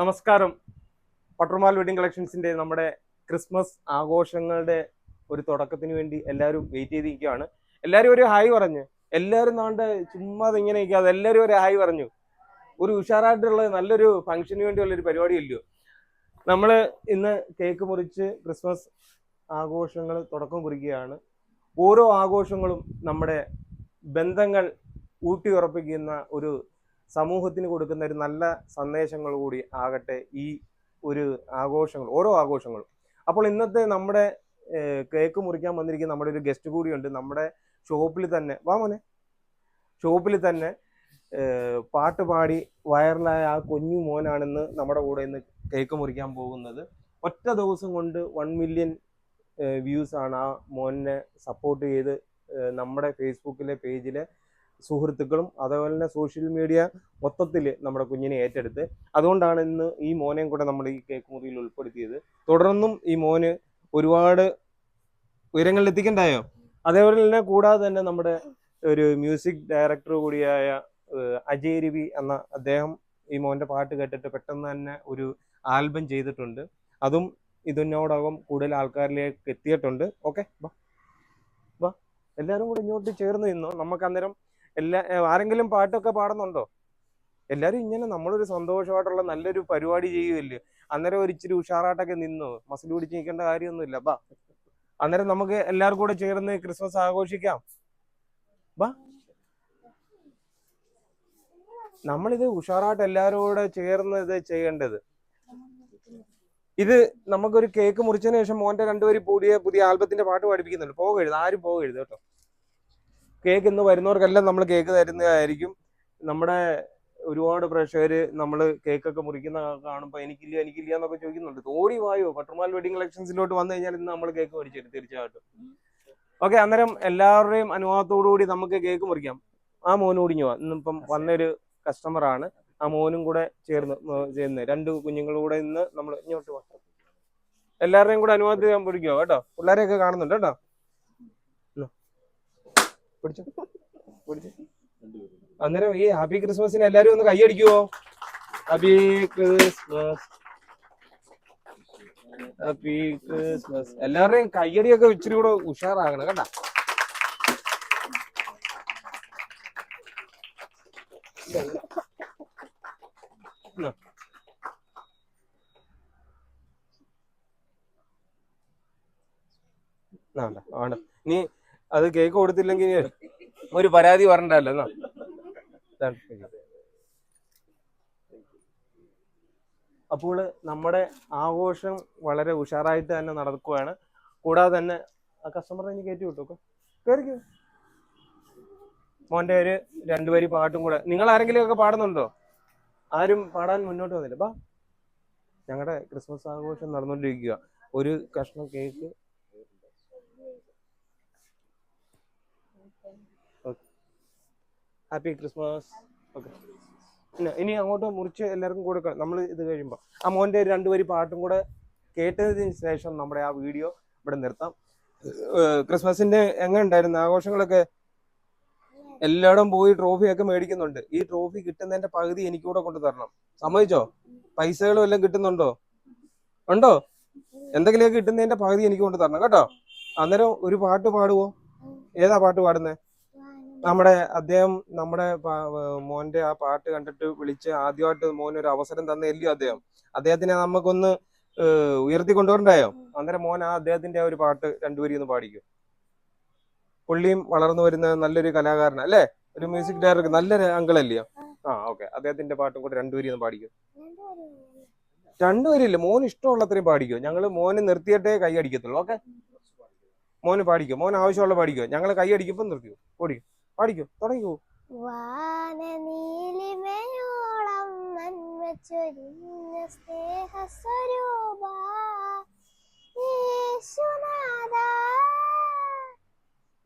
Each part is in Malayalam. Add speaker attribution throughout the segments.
Speaker 1: നമസ്കാരം. പട്ടർമാൽ വെഡിങ് കളക്ഷൻസിന്റെ നമ്മുടെ ക്രിസ്മസ് ആഘോഷങ്ങളുടെ ഒരു തുടക്കത്തിന് വേണ്ടി എല്ലാവരും വെയിറ്റ് ചെയ്തിരിക്കുകയാണ്. എല്ലാവരും ഒരു ഹായ് പറഞ്ഞു. എല്ലാവരും നാണ്ട് ചുമ്മാ ഇങ്ങനെ നിൽക്കാതെ എല്ലാവരും ഒരു ഹായ് പറഞ്ഞു. ഒരു ഉഷാറായിട്ടുള്ള നല്ലൊരു ഫംഗ്ഷന് വേണ്ടിയുള്ള ഒരു പരിപാടി ഇല്ലയോ നമ്മൾ ഇന്ന് കേക്ക് മുറിച്ച് ക്രിസ്മസ് ആഘോഷങ്ങൾ തുടക്കം കുറിക്കുകയാണ്. ഓരോ ആഘോഷങ്ങളും നമ്മുടെ ബന്ധങ്ങൾ ഊട്ടിയുറപ്പിക്കുന്ന ഒരു സമൂഹത്തിന് കൊടുക്കുന്ന ഒരു നല്ല സന്ദേശങ്ങൾ കൂടി ആകട്ടെ ഈ ഒരു ആഘോഷങ്ങൾ ഓരോ ആഘോഷങ്ങളും. അപ്പോൾ ഇന്നത്തെ നമ്മുടെ കേക്ക് മുറിക്കാൻ വന്നിരിക്കുന്ന നമ്മുടെ ഒരു ഗസ്റ്റ് കൂടിയുണ്ട്. നമ്മുടെ ഷോപ്പിൽ തന്നെ വാ മോനെ. ഷോപ്പിൽ തന്നെ പാട്ട് പാടി വൈറലായ ആ കുഞ്ഞു മോനാണെന്ന് നമ്മുടെ കൂടെ ഇന്ന് കേക്ക് മുറിക്കാൻ പോകുന്നത്. ഒറ്റ ദിവസം കൊണ്ട് വൺ മില്യൺ വ്യൂസ് ആണ് ആ മോനെ സപ്പോർട്ട് ചെയ്ത് നമ്മുടെ ഫേസ്ബുക്കിലെ പേജിലെ സുഹൃത്തുക്കളും അതേപോലെ തന്നെ സോഷ്യൽ മീഡിയ മൊത്തത്തിൽ നമ്മുടെ കുഞ്ഞിനെ ഏറ്റെടുത്ത് അതുകൊണ്ടാണ് ഇന്ന് ഈ മോനെയും കൂടെ നമ്മൾ ഈ കേക്ക് മുറിയിൽ ഉൾപ്പെടുത്തിയത്. തുടർന്നും ഈ മോന് ഒരുപാട് ഉയരങ്ങളിൽ എത്തിക്കണ്ടായോ? അതേപോലെ തന്നെ കൂടാതെ തന്നെ നമ്മുടെ ഒരു മ്യൂസിക് ഡയറക്ടർ കൂടിയായ അജയ് രവി എന്ന അദ്ദേഹം ഈ മോന്റെ പാട്ട് കേട്ടിട്ട് പെട്ടെന്ന് തന്നെ ഒരു ആൽബം ചെയ്തിട്ടുണ്ട്. അതും ഇതിനോടകം കൂടുതൽ ആൾക്കാരിലേക്ക് എത്തിയിട്ടുണ്ട്. ഓക്കെ വാ. വാ. എല്ലാവരും കൂടി ഇങ്ങോട്ട് ചേർന്ന് നിന്നോ? നമുക്ക് അന്നേരം എല്ലാ ആരെങ്കിലും പാട്ടൊക്കെ പാടുന്നുണ്ടോ? എല്ലാരും ഇങ്ങനെ നമ്മളൊരു സന്തോഷമായിട്ടുള്ള നല്ലൊരു പരിപാടി ചെയ്യുകയല്ലേ? അന്നേരം ഒരു ഇച്ചിരി ഉഷാറായിട്ടൊക്കെ നിന്നു. മസിൽ പിടിച്ച് നിൽക്കേണ്ട കാര്യമൊന്നുമില്ല. ബാ. അന്നേരം നമുക്ക് എല്ലാവർക്കും കൂടെ ചേർന്ന് ക്രിസ്മസ് ആഘോഷിക്കാം. ബാ. നമ്മളിത് ഉഷാറായിട്ട് എല്ലാവരും കൂടെ ചേർന്ന് ഇത് ചെയ്യേണ്ടത്. ഇത് നമുക്കൊരു കേക്ക് മുറിച്ചതിന് ശേഷം മോന്റെ രണ്ടുപേരും പുതിയ പുതിയ ആൽബത്തിന്റെ പാട്ട് പാടിപ്പിക്കുന്നുണ്ട്. പോകരുത്. ആരും പോകരുത് കേട്ടോ. കേക്ക് ഇന്ന് വരുന്നവർക്കെല്ലാം നമ്മൾ കേക്ക് തരുന്നതായിരിക്കും. നമ്മുടെ ഒരുപാട് പ്രേക്ഷകര് നമ്മൾ കേക്കൊക്കെ മുറിക്കുന്ന കാണുമ്പോൾ എനിക്കില്ല എനിക്കില്ല എന്നൊക്കെ ചോദിക്കുന്നുണ്ട്. തോടി വായോ? പട്ടുമാൽ വെഡിങ് കളക്ഷൻസിലോട്ട് വന്നു കഴിഞ്ഞാൽ ഇന്ന് നമ്മൾ കേക്ക് മേടിച്ചു തീർച്ചയായിട്ടും. ഓക്കെ അന്നേരം എല്ലാവരുടെയും അനുവാദത്തോടുകൂടി നമുക്ക് കേക്ക് മുറിക്കാം. ആ മോനും കൂടി വാ ഇന്നിപ്പം വന്നൊരു കസ്റ്റമർ ആണ്. ആ മോനും കൂടെ ചേർന്ന് ചേർന്ന്. രണ്ട് കുഞ്ഞുങ്ങളും കൂടെ ഇന്ന് നമ്മൾ ഇങ്ങോട്ട് വന്നു. എല്ലാവരുടെയും കൂടെ അനുവാദം ഞാൻ പിടിക്കുക കേട്ടോ? പിള്ളേരെയൊക്കെ കാണുന്നുണ്ട് കേട്ടോ. പിടിച്ചോ. പിടിച്ചു. അന്നേരം ഈ ഹാപ്പി ക്രിസ്മസിന് എല്ലാരും ഒന്ന് കൈയടിക്കുവോ? Happy Christmas. Happy Christmas. എല്ലാവരുടെയും കയ്യടിയൊക്കെ ഇച്ചിരി കൂടെ ഉഷാറാകണം. ആ, ഉണ്ട്, ആണ് നീ അത് കേക്ക് കൊടുത്തില്ലെങ്കിൽ ഒരു പരാതി പറഞ്ഞല്ലോ എന്നാ? അപ്പോൾ നമ്മുടെ ആഘോഷം വളരെ ഉഷാറായിട്ട് തന്നെ നടക്കുകയാണ്. കൂടാതെ തന്നെ ആ കസ്റ്റമറെ ഇനി കയറ്റി വിട്ടു കയറിക്കോ? മോന്റെ ഒരു രണ്ടുപേര് പാട്ടും കൂടെ. നിങ്ങൾ ആരെങ്കിലും ഒക്കെ പാടുന്നുണ്ടോ? ആരും പാടാൻ മുന്നോട്ട് വന്നില്ല. ബാ. ഞങ്ങളുടെ ക്രിസ്മസ് ആഘോഷം നടന്നുകൊണ്ടിരിക്കുക ഒരു കഷ്ണം കേക്ക് ഹാപ്പി ക്രിസ്മസ് ഓക്കെ പിന്നെ ഇനി അങ്ങോട്ട് മുറിച്ച് എല്ലാവർക്കും കൊടുക്കാം നമ്മൾ ഇത് കഴിയുമ്പോൾ ആ മോന്റെ ഒരു വരി പാട്ടും കൂടെ കേട്ടതിന് ശേഷം നമ്മുടെ ആ വീഡിയോ ഇവിടെ നിർത്താം. ക്രിസ്മസിന്റെ എങ്ങനെ ഉണ്ടായിരുന്നു? ആഘോഷങ്ങളൊക്കെ എല്ലായിടം പോയി ട്രോഫിയൊക്കെ മേടിക്കുന്നുണ്ട്. ഈ ട്രോഫി കിട്ടുന്നതിന്റെ പകുതി എനിക്കൂടെ കൊണ്ട് തരണം. സമ്മതിച്ചോ? പൈസകളും എല്ലാം കിട്ടുന്നുണ്ടോ? ഉണ്ടോ? എന്തെങ്കിലുമൊക്കെ കിട്ടുന്നതിന്റെ പകുതി എനിക്ക് കൊണ്ടു തരണം. കേട്ടോ? അന്നേരം ഒരു പാട്ട് പാടുവോ? ഏതാ പാട്ട് പാടുന്നേ? നമ്മുടെ അദ്ദേഹം നമ്മുടെ മോന്റെ ആ പാട്ട് കണ്ടിട്ട് വിളിച്ച് ആദ്യമായിട്ട് മോൻ ഒരു അവസരം തന്നല്ലയോ അദ്ദേഹം? അദ്ദേഹത്തിനെ നമുക്കൊന്ന് ഉയർത്തി കൊണ്ടുവരണ്ടായോ അന്നേരം മോൻ ആ അദ്ദേഹത്തിന്റെ ആ ഒരു പാട്ട് രണ്ടുപേരും ഒന്ന് പാടിക്കും. പുള്ളിയും വളർന്നു വരുന്ന നല്ലൊരു കലാകാരൻ അല്ലേ? ഒരു മ്യൂസിക് ഡയറക്ടർ നല്ലൊരു അങ്കിളല്ലയോ? ആ ഓക്കെ. അദ്ദേഹത്തിന്റെ പാട്ടും കൂടെ രണ്ടുപേരും ഒന്ന് പാടിക്കും. രണ്ടുപേരില്ല? മോൻ ഇഷ്ടമുള്ള അത്രയും പാടിക്കോ? ഞങ്ങൾ മോന് നിർത്തിയിട്ടേ കൈ അടിക്കത്തുള്ളൂ ഓക്കെ? മോന് പാടിക്കോ? മോൻ ആവശ്യമുള്ള പാടിക്കോ? ഞങ്ങൾ കൈ അടിക്കുമ്പോൾ നിർത്തിയോ ഓടിക്കോ. പാടിക്കോ തുടങ്ങിക്കോ.
Speaker 2: വാനനീലിമയോളം നന്മ ചൊരിഞ്ഞ സ്നേഹസ്വരൂപ. യേശുനാഥ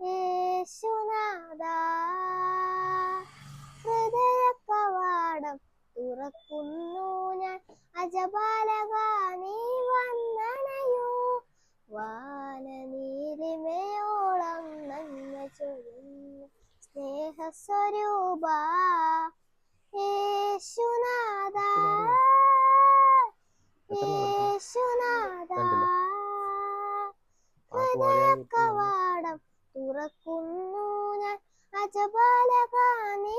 Speaker 2: യേശുനാഥ. ഹൃദയ കവാടം തുറക്കുന്നു ഞാൻ. അജപാലക നീ വന്നണയൂ? വാനനീലിമയോളം സ്നേഹസ്വരൂപ യേശുനാഥ. യേശുനാഥ. തുറക്കുന്നു ഞാൻ. അജപാലക നീ